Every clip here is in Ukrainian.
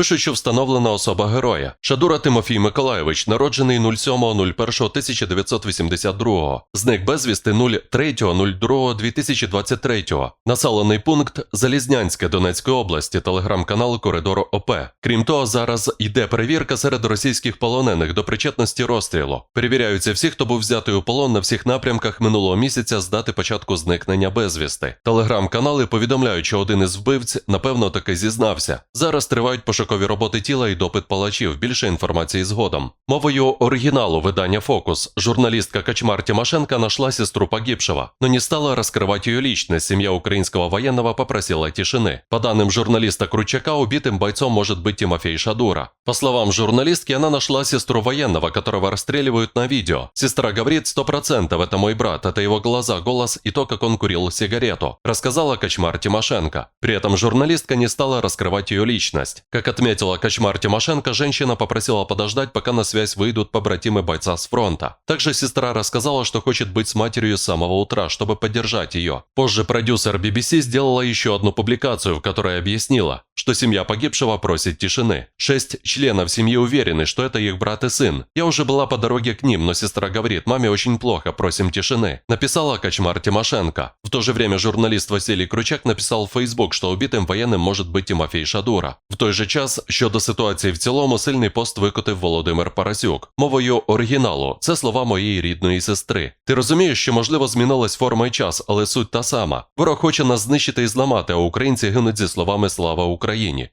Пишуть, що встановлена особа героя. Шадура Тимофій Миколайович, народжений 07.01.1982, зник безвісти 03.02.2023, населений пункт Залізнянське Донецької області, телеграм-канал Коридор ОП. Крім того, зараз йде перевірка серед російських полонених до причетності розстрілу. Перевіряються всі, хто був взятий у полон на всіх напрямках минулого місяця з дати початку зникнення безвісти. Телеграм-канали повідомляють, що один із вбивць, напевно, таки зізнався. Зараз тривають пошукові роботи тіла і допит палачів. Більше інформації згодом. Мовою оригіналу видання Фокус журналістка Качмар Тимошенко нашла сестру погибшего, но не стала раскрывать ее личность. Семья украинского военного попросила тишины. По данным журналиста Кручака, убитым бойцом может быть Тимофей Шадура. По словам журналистки, она нашла сестру военного, которого расстреливают на видео. Сестра говорит, сто процентов это мой брат, это его глаза, голос и то, как он курил сигарету, рассказала Качмар Тимошенко. При этом журналистка не стала раскрывать ее личность. Как отметила Качмар Тимошенко, женщина попросила подождать, пока на связь выйдут побратимы бойца с фронта. Также сестра рассказала, что хочет быть с матерью с самого утра, чтобы поддержать ее. Позже продюсер BBC сделала еще одну публикацию, в которой объяснила, что семья погибшего просит тишины. Шесть членов семьи уверены, что это их брат и сын. Я уже была по дороге к ним, но сестра говорит, маме очень плохо, просим тишины. Написала Качмар Тимошенко. В то же время журналист Василий Кручак написал в Facebook, що убитим воєнним може бути Тимофій Шадура. В той же час, щодо ситуації в цілому, сильний пост викотив Володимир Парасюк. Мовою оригіналу, це слова моєї рідної сестри. Ти розумієш, що можливо змінилась форма і час, але суть та сама. Ворог хоче нас знищити і зламати, а українці гинуть зі словами Слава Україні,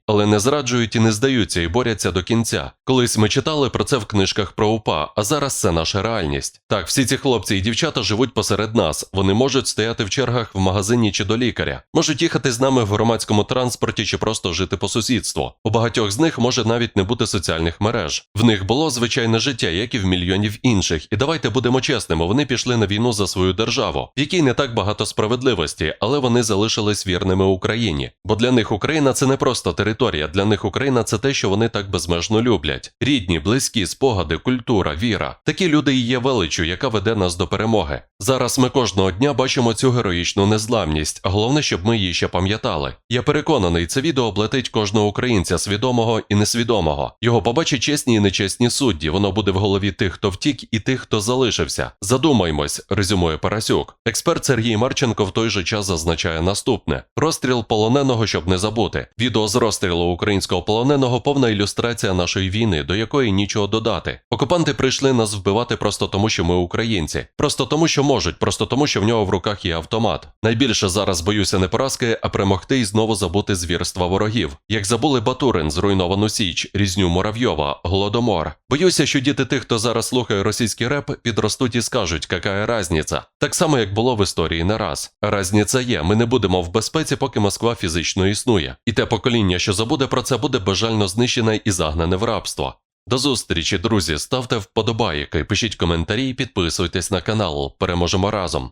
але не зраджують і не здаються і борються до кінця. Колись ми читали про це в книжках про УПА, а зараз це наша реальність. Так, всі ці хлопці і дівчата живуть посеред нас. Вони можуть стояти в чергах в магазині чи до лікаря, можуть їхати з нами в громадському транспорті чи просто жити по сусідству. У багатьох з них може навіть не бути соціальних мереж. В них було звичайне життя, як і в мільйонів інших. І давайте будемо чесними, вони пішли на війну за свою державу, в якій не так багато справедливості, але вони залишились вірними Україні. Бо для них Україна це не просто територія, для них Україна це те, що вони так безмежно люблять. Рідні, близькі, спогади, культура, віра. Такі люди і є величю, яка веде нас до перемоги. Зараз ми кожного дня бачимо цю героїчну незламність, а головне, щоб ми її ще пам'ятали. Я переконаний, це відео облетить кожного українця, свідомого і несвідомого. Його побачать чесні і нечесні судді. Воно буде в голові тих, хто втік, і тих, хто залишився. Задумаймось, резюмує Парасюк. Експерт Сергій Марченко в той же час зазначає наступне: розстріл полоненого, щоб не забути. Відео з розстрілу українського полоненого повна ілюстрація нашої війни, до якої нічого додати. Окупанти прийшли нас вбивати просто тому, що ми українці, просто тому, що можуть, просто тому, що в нього в руках є автомат. Найбільше зараз боюся не поразки, а перемогти і знову забути звірства ворогів. Як забули Батурин, зруйновану Січ, різню Муравйова, Голодомор. Боюся, що діти тих, хто зараз слухає російський реп, підростуть і скажуть, какая разниця. Так само, як було в історії не раз. Разниця є. Ми не будемо в безпеці, поки Москва фізично існує. І те покоління, що забуде про це, буде бажально знищене і загнане в рабство. До зустрічі, друзі. Ставте вподобайки, пишіть коментарі і підписуйтесь на канал. Переможемо разом.